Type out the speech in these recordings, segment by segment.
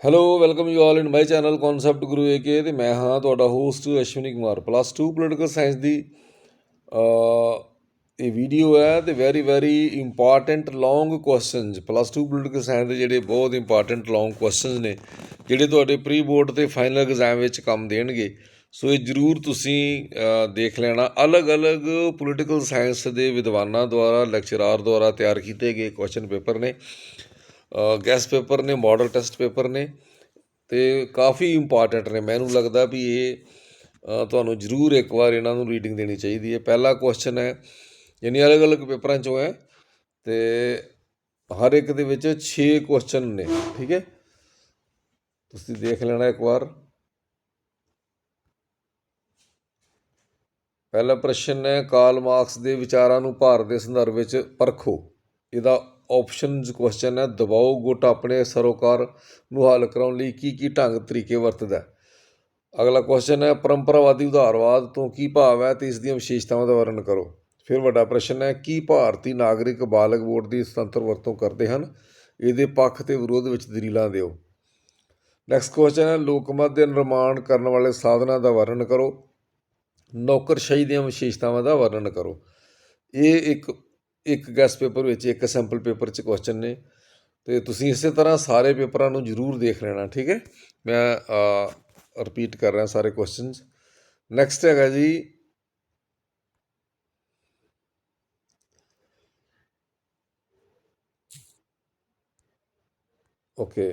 Hello welcome you all in my channel concept Guru A K ਤੇ ਮੈਂ ਹਾਂ ਤੁਹਾਡਾ host Ashwani Kumar. Plus 2 political science ਦੀ ਇਹ video ਹੈ ਤੇ very very important long questions plus 2 political science ਦੇ ਜਿਹੜੇ ਬਹੁਤ ਇੰਪੋਰਟੈਂਟ ਲੌਂਗ ਕੁਐਸਚਨਸ ਨੇ, ਜਿਹੜੇ ਤੁਹਾਡੇ ਪ੍ਰੀ ਬੋਰਡ ਤੇ ਫਾਈਨਲ ਐਗਜ਼ਾਮ ਵਿੱਚ ਕੰਮ ਦੇਣਗੇ। ਸੋ ਇਹ ਜਰੂਰ ਤੁਸੀਂ ਦੇਖ ਲੈਣਾ। ਅਲੱਗ-ਅਲੱਗ ਪੋਲੀਟੀਕਲ ਸਾਇੰਸ ਦੇ ਵਿਦਵਾਨਾਂ ਦੁਆਰਾ ਲੈਕਚਰਾਰ ਦੁਆਰਾ ਤਿਆਰ ਕੀਤੇ ਗਏ ਕੁਐਸਚਨ ਪੇਪਰ ਨੇ। ਗੈਸ ਪੇਪਰ ਨੇ ਮਾਡਲ ਟੈਸਟ ਪੇਪਰ ਨੇ ਅਤੇ ਕਾਫੀ ਇੰਪੋਰਟੈਂਟ ਨੇ। ਮੈਨੂੰ ਲੱਗਦਾ ਵੀ ਇਹ ਤੁਹਾਨੂੰ ਜ਼ਰੂਰ ਇੱਕ ਵਾਰ ਇਹਨਾਂ ਨੂੰ ਰੀਡਿੰਗ ਦੇਣੀ ਚਾਹੀਦੀ ਹੈ। ਪਹਿਲਾ ਕੁਐਸਚਨ ਹੈ ਯਾਨੀ ਅਲੱਗ-ਅਲੱਗ ਪੇਪਰਾਂ ਚੋਂ ਹੈ ਤੇ ਹਰ ਇੱਕ ਦੇ ਵਿੱਚ 6 ਕੁਐਸਚਨ ਨੇ, ਠੀਕ ਹੈ? ਤੁਸੀਂ ਦੇਖ ਲੈਣਾ ਇੱਕ ਵਾਰ। ਪਹਿਲਾ ਪ੍ਰਸ਼ਨ ਹੈ, ਕਾਲ ਮਾਰਕਸ ਦੇ ਵਿਚਾਰਾਂ ਨੂੰ ਭਾਰਤ ਦੇ ਸੰਦਰਭ ਵਿੱਚ ਪਰਖੋ। ਇਹਦਾ ਆਪਸ਼ਨਸ ਕੁਐਸਚਨ ਹੈ, ਦਬਾਓ ਗੁੱਟ ਆਪਣੇ ਸਰੋਕਾਰ ਨੂੰ ਹੱਲ ਕਰਾਉਣ ਲਈ ਕੀ ਕੀ ਢੰਗ ਤਰੀਕੇ ਵਰਤਦਾ ਹੈ। ਅਗਲਾ ਕੁਐਸਚਨ ਹੈ, ਪਰੰਪਰਾਵਾਦੀ ਉਦਾਰਵਾਦ ਤੋਂ ਕੀ ਭਾਵ ਹੈ ਤੇ ਇਸ ਦੀਆਂ ਵਿਸ਼ੇਸ਼ਤਾਵਾਂ ਦਾ ਵਰਣਨ ਕਰੋ। ਫਿਰ ਵੱਡਾ ਪ੍ਰਸ਼ਨ ਹੈ, ਕੀ ਭਾਰਤੀ ਨਾਗਰਿਕ ਬਾਲਗ ਵੋਟ ਦੀ ਸੁਤੰਤਰ ਵਰਤੋਂ ਕਰਦੇ ਹਨ? ਇਹਦੇ ਪੱਖ ਤੇ ਵਿਰੋਧ ਵਿੱਚ ਦਲੀਲਾਂ ਦਿਓ। ਨੈਕਸਟ ਕੁਐਸਚਨ ਹੈ ਲੋਕਮਤ ਦੇ ਨਿਰਮਾਣ ਕਰਨ ਵਾਲੇ ਸਾਧਨਾਂ ਦਾ ਵਰਣਨ ਕਰੋ। ਨੌਕਰਸ਼ਾਹੀ ਦੀਆਂ ਵਿਸ਼ੇਸ਼ਤਾਵਾਂ ਦਾ ਵਰਣਨ ਕਰੋ। ਇਹ ਇੱਕ ਇੱਕ ਗੈਸ ਪੇਪਰ ਵਿੱਚ, ਇੱਕ ਸੈਂਪਲ ਪੇਪਰ 'ਚ ਕੁਐਸਚਨ ਨੇ। ਤੇ ਤੁਸੀਂ ਇਸੇ ਤਰ੍ਹਾਂ ਸਾਰੇ ਪੇਪਰਾਂ ਨੂੰ ਜ਼ਰੂਰ ਦੇਖ ਲੈਣਾ, ਠੀਕ ਹੈ? ਮੈਂ ਰਿਪੀਟ ਕਰ ਰਿਹਾ ਸਾਰੇ ਕੁਐਸਚਨਸ ਨੈਕਸਟ ਹੈਗਾ ਜੀ। ਓਕੇ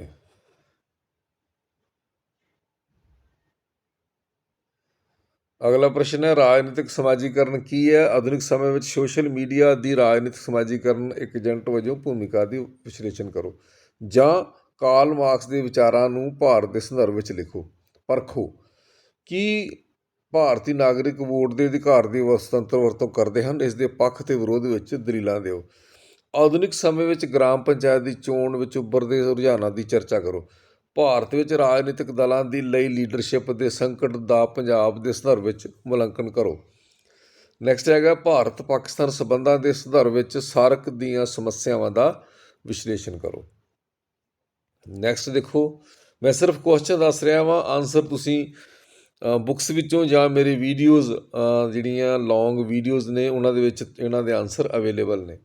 ਅਗਲਾ ਪ੍ਰਸ਼ਨ ਹੈ, ਰਾਜਨੀਤਿਕ ਸਮਾਜੀਕਰਨ ਕੀ ਹੈ? ਆਧੁਨਿਕ ਸਮੇਂ ਵਿੱਚ ਸੋਸ਼ਲ ਮੀਡੀਆ ਦੀ ਰਾਜਨੀਤਿਕ ਸਮਾਜੀਕਰਨ ਇੱਕ ਏਜੰਟ ਵਜੋਂ ਭੂਮਿਕਾ ਦੀ ਵਿਸ਼ਲੇਸ਼ਣ ਕਰੋ। ਜਾਂ ਕਾਰਲ ਮਾਰਕਸ ਦੇ ਵਿਚਾਰਾਂ ਨੂੰ ਭਾਰਤ ਦੇ ਸੰਦਰਭ ਵਿੱਚ ਲਿਖੋ। ਪਰਖੋ, ਕੀ ਭਾਰਤੀ ਨਾਗਰਿਕ ਵੋਟ ਦੇ ਅਧਿਕਾਰ ਦੀ ਸੁਤੰਤਰ ਵਰਤੋਂ ਕਰਦੇ ਹਨ? ਇਸ ਦੇ ਪੱਖ ਤੇ ਵਿਰੋਧ ਵਿੱਚ ਦਲੀਲਾਂ ਦਿਓ। ਆਧੁਨਿਕ ਸਮੇਂ ਵਿੱਚ ਗ੍ਰਾਮ ਪੰਚਾਇਤ ਦੀ ਚੋਣ ਵਿੱਚ ਉੱਭਰਦੇ ਰੁਝਾਨਾਂ ਦੀ ਚਰਚਾ ਕਰੋ। ਭਾਰਤ ਵਿੱਚ ਰਾਜਨੀਤਿਕ ਦਲਾਂ ਦੀ ਲਈ ਲੀਡਰਸ਼ਿਪ ਦੇ ਸੰਕਟ ਦਾ ਪੰਜਾਬ ਦੇ ਸੰਦਰਭ ਵਿੱਚ ਮੁਲਾਂਕਣ ਕਰੋ। ਨੈਕਸਟ ਹੈਗਾ ਭਾਰਤ ਪਾਕਿਸਤਾਨ ਸਬੰਧਾਂ ਦੇ ਸੰਦਰਭ ਵਿੱਚ ਸਾਰਕ ਦੀਆਂ ਸਮੱਸਿਆਵਾਂ ਦਾ ਵਿਸ਼ਲੇਸ਼ਣ ਕਰੋ। ਨੈਕਸਟ ਦੇਖੋ, ਮੈਂ ਸਿਰਫ ਕੁਐਸਚਨ ਦੱਸ ਰਿਹਾ ਵਾਂ। ਆਨਸਰ ਤੁਸੀਂ ਬੁੱਕਸ ਵਿੱਚੋਂ ਜਾਂ ਮੇਰੇ ਵੀਡੀਓਜ਼ ਜਿਹੜੀਆਂ ਲੌਂਗ ਵੀਡੀਓਜ਼ ਨੇ, ਉਹਨਾਂ ਦੇ ਵਿੱਚ ਇਹਨਾਂ ਦੇ ਆਨਸਰ ਅਵੇਲੇਬਲ ਨੇ।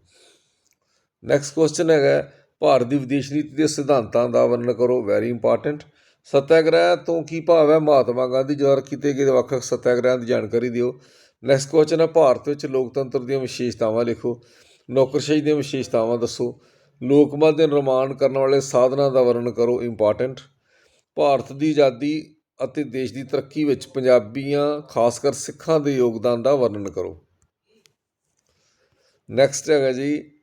ਨੈਕਸਟ ਕੁਐਸਚਨ ਹੈਗਾ ਭਾਰਤ ਦੀ ਵਿਦੇਸ਼ ਨੀਤੀ ਦੇ ਸਿਧਾਂਤਾਂ ਦਾ ਵਰਣਨ ਕਰੋ। ਵੈਰੀ ਇੰਪੋਰਟੈਂਟ ਸਤਿਆਗ੍ਰਹਿ ਤੋਂ ਕੀ ਭਾਵ ਹੈ? ਮਹਾਤਮਾ ਗਾਂਧੀ ਦੁਆਰਾ ਕੀਤੇ ਗਏ ਵੱਖ-ਵੱਖ ਸੱਤਿਆਗ੍ਰਹਿਆਂ ਦੀ ਜਾਣਕਾਰੀ ਦਿਓ। ਨੈਕਸਟ ਕੁਐਸਚਨ ਹੈ, ਭਾਰਤ ਵਿੱਚ ਲੋਕਤੰਤਰ ਦੀਆਂ ਵਿਸ਼ੇਸ਼ਤਾਵਾਂ ਲਿਖੋ। ਨੌਕਰਸ਼ਾਹੀ ਦੀਆਂ ਵਿਸ਼ੇਸ਼ਤਾਵਾਂ ਦੱਸੋ। ਲੋਕਮਤ ਦੇ ਨਿਰਮਾਣ ਕਰਨ ਵਾਲੇ ਸਾਧਨਾਂ ਦਾ ਵਰਣਨ ਕਰੋ। ਇੰਪੋਰਟੈਂਟ ਭਾਰਤ ਦੀ ਆਜ਼ਾਦੀ ਅਤੇ ਦੇਸ਼ ਦੀ ਤਰੱਕੀ ਵਿੱਚ ਪੰਜਾਬੀਆਂ ਖਾਸ ਕਰ ਸਿੱਖਾਂ ਦੇ ਯੋਗਦਾਨ ਦਾ ਵਰਣਨ ਕਰੋ। ਨੈਕਸਟ ਹੈਗਾ ਜੀ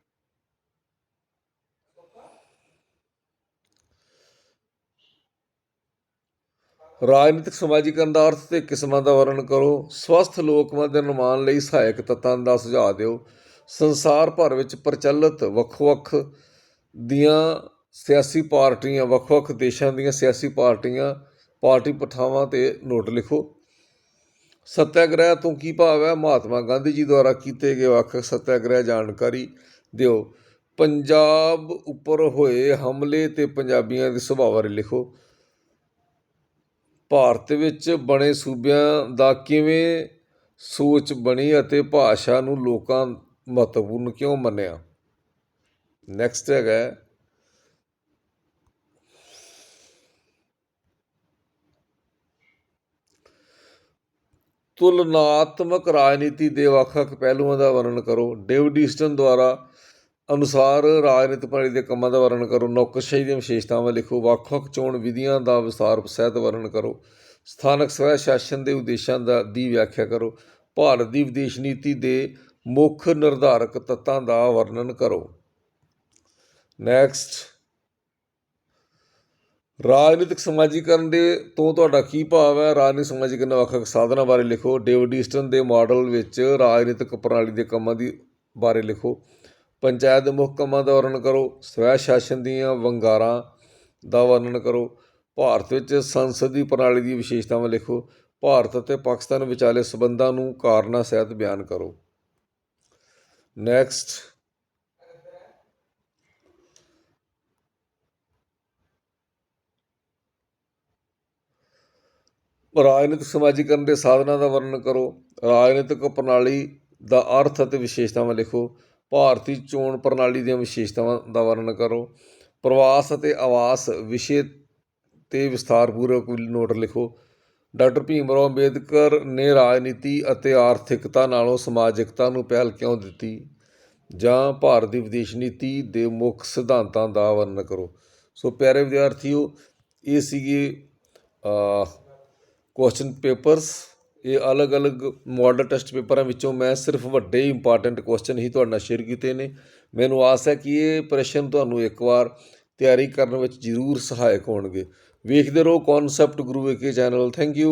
ਰਾਜਨੀਤਿਕ ਸਮਾਜੀਕਰਨ ਦਾ ਅਰਥ ਤੇ ਕਿਸਮਾਂ ਦਾ ਵਰਣਨ ਕਰੋ, ਸਵਸਥ ਲੋਕਮਤ ਦੇ ਨਿਰਮਾਣ ਲਈ ਸਹਾਇਕ ਤੱਤਾਂ ਦਾ ਸੁਝਾਅ ਦਿਓ। ਸੰਸਾਰ ਭਰ ਵਿੱਚ ਪ੍ਰਚਲਿਤ ਵੱਖ-ਵੱਖ ਦੀਆਂ ਸਿਆਸੀ ਪਾਰਟੀਆਂ, ਵੱਖ-ਵੱਖ ਦੇਸ਼ਾਂ ਦੀਆਂ ਸਿਆਸੀ ਪਾਰਟੀਆਂ, ਪਾਰਟੀ ਪਠਾਵਾਂ ਤੇ ਨੋਟ ਲਿਖੋ। ਸਤਿਆਗ੍ਰਹਿ ਤੋਂ ਕੀ ਭਾਵ ਹੈ? ਮਹਾਤਮਾ ਗਾਂਧੀ ਜੀ ਦੁਆਰਾ ਕੀਤੇ ਗਏ ਵੱਖ ਸਤਿਆਗ੍ਰਹਿ ਜਾਣਕਾਰੀ ਦਿਓ। ਪੰਜਾਬ ਉੱਪਰ ਹੋਏ ਹਮਲੇ ਤੇ ਪੰਜਾਬੀਆਂ ਦੇ ਸੁਭਾਅ ਬਾਰੇ ਲਿਖੋ। ਭਾਰਤ ਵਿੱਚ ਬਣੇ ਸੂਬਿਆਂ ਦਾ ਕਿਵੇਂ ਸੋਚ ਬਣੀ ਅਤੇ ਭਾਸ਼ਾ ਨੂੰ ਲੋਕਾਂ ਮਹੱਤਵਪੂਰਨ ਕਿਉਂ ਮੰਨਿਆ? ਨੈਕਸਟ ਹੈਗਾ ਤੁਲਨਾਤਮਕ ਰਾਜਨੀਤੀ ਦੇ ਵੱਖ-ਵੱਖ ਪਹਿਲੂਆਂ ਦਾ ਵਰਣਨ ਕਰੋ। ਡੇਵਿਡ ਈਸਟਨ ਦੁਆਰਾ ਅਨੁਸਾਰ ਰਾਜਨੀਤਿਕ ਪ੍ਰਣਾਲੀ ਦੇ ਕੰਮਾਂ ਦਾ ਵਰਣਨ ਕਰੋ, ਨੌਕਰਸ਼ਾਹੀ ਦੀਆਂ ਵਿਸ਼ੇਸ਼ਤਾਵਾਂ ਲਿਖੋ, ਵੱਖ-ਵੱਖ ਚੋਣ ਵਿਧੀਆਂ ਦਾ ਵਿਸਥਾਰ ਸਹਿਤ ਵਰਣਨ ਕਰੋ, ਸਥਾਨਕ ਸਵੈ ਸ਼ਾਸਨ ਦੇ ਉਦੇਸ਼ਾਂ ਦਾ ਦੀ ਵਿਆਖਿਆ ਕਰੋ, ਭਾਰਤ ਦੀ ਵਿਦੇਸ਼ ਨੀਤੀ ਦੇ ਮੁੱਖ ਨਿਰਧਾਰਕ ਤੱਤਾਂ ਦਾ ਵਰਣਨ ਕਰੋ। ਨੈਕਸਟ ਰਾਜਨੀਤਿਕ ਸਮਾਜੀਕਰਨ ਦੇ ਤੋਂ ਤੁਹਾਡਾ ਕੀ ਭਾਵ ਹੈ? ਰਾਜਨੀਤਿਕ ਸਮਾਜੀਕਰਨ ਵੱਖ-ਵੱਖ ਸਾਧਨਾਂ ਬਾਰੇ ਲਿਖੋ, ਡੇਵਿਡ ਈਸਟਨ ਦੇ ਮਾਡਲ ਵਿੱਚ ਰਾਜਨੀਤਿਕ ਪ੍ਰਣਾਲੀ ਦੇ ਕੰਮਾਂ ਦੀ ਬਾਰੇ ਲਿਖੋ। ਪੰਚਾਇਤ ਦੇ ਮੁੱਖ ਦਾ ਵਰਣਨ ਕਰੋ, ਸਵੈ ਸ਼ਾਸਨ ਦੀਆਂ ਵੰਗਾਰਾਂ ਦਾ ਵਰਣਨ ਕਰੋ। ਭਾਰਤ ਵਿੱਚ ਸੰਸਦੀ ਪ੍ਰਣਾਲੀ ਦੀ ਵਿਸ਼ੇਸ਼ਤਾਵਾਂ ਲਿਖੋ। ਭਾਰਤ ਅਤੇ ਪਾਕਿਸਤਾਨ ਵਿਚਾਲੇ ਸਬੰਧਾਂ ਨੂੰ ਕਾਰਨਾਂ ਸਹਿਤ ਬਿਆਨ ਕਰੋ। ਨੈਕਸਟ ਰਾਜਨੀਤਿਕ ਸਮਾਜੀਕਰਨ ਦੇ ਸਾਧਨਾਂ ਦਾ ਵਰਣਨ ਕਰੋ। ਰਾਜਨੀਤਿਕ ਪ੍ਰਣਾਲੀ ਦਾ ਅਰਥ ਅਤੇ ਵਿਸ਼ੇਸ਼ਤਾਵਾਂ ਲਿਖੋ। ਭਾਰਤੀ ਚੋਣ ਪ੍ਰਣਾਲੀ ਦੀਆਂ ਵਿਸ਼ੇਸ਼ਤਾਵਾਂ ਦਾ ਵਰਣਨ ਕਰੋ। ਪ੍ਰਵਾਸ ਅਤੇ ਆਵਾਸ ਵਿਸ਼ੇ ਤੇ ਵਿਸਥਾਰਪੂਰਵਕ ਨੋਟ ਲਿਖੋ। ਡਾਕਟਰ ਭੀਮ ਰਾਓ ਅੰਬੇਦਕਰ ਨੇ ਰਾਜਨੀਤੀ ਅਤੇ ਆਰਥਿਕਤਾ ਨਾਲੋਂ ਸਮਾਜਿਕਤਾ ਨੂੰ ਪਹਿਲ ਕਿਉਂ ਦਿੱਤੀ? ਜਾਂ ਭਾਰਤ ਦੀ ਵਿਦੇਸ਼ ਨੀਤੀ ਦੇ ਮੁੱਖ ਸਿਧਾਂਤਾਂ ਦਾ ਵਰਣਨ ਕਰੋ। ਸੋ ਪਿਆਰੇ ਵਿਦਿਆਰਥੀਓ, ਇਹ ਸੀਗੇ ਕੁਐਸਚਨ ਪੇਪਰਸ ਇਹ ਅਲੱਗ-ਅਲੱਗ ਮਾਡਲ ਟੈਸਟ ਪੇਪਰਾਂ ਵਿੱਚੋਂ ਮੈਂ ਸਿਰਫ ਵੱਡੇ ਇੰਪੋਰਟੈਂਟ ਕੁਐਸਚਨ ਹੀ ਤੁਹਾਡੇ ਨਾਲ ਸ਼ੇਅਰ ਕੀਤੇ ਨੇ। ਮੈਨੂੰ ਆਸ ਹੈ ਕਿ ਇਹ ਪ੍ਰਸ਼ਨ ਤੁਹਾਨੂੰ ਇੱਕ ਵਾਰ ਤਿਆਰੀ ਕਰਨ ਵਿੱਚ ਜ਼ਰੂਰ ਸਹਾਇਕ ਹੋਣਗੇ। ਵੇਖਦੇ ਰਹੋ concept Guru A K channel thank you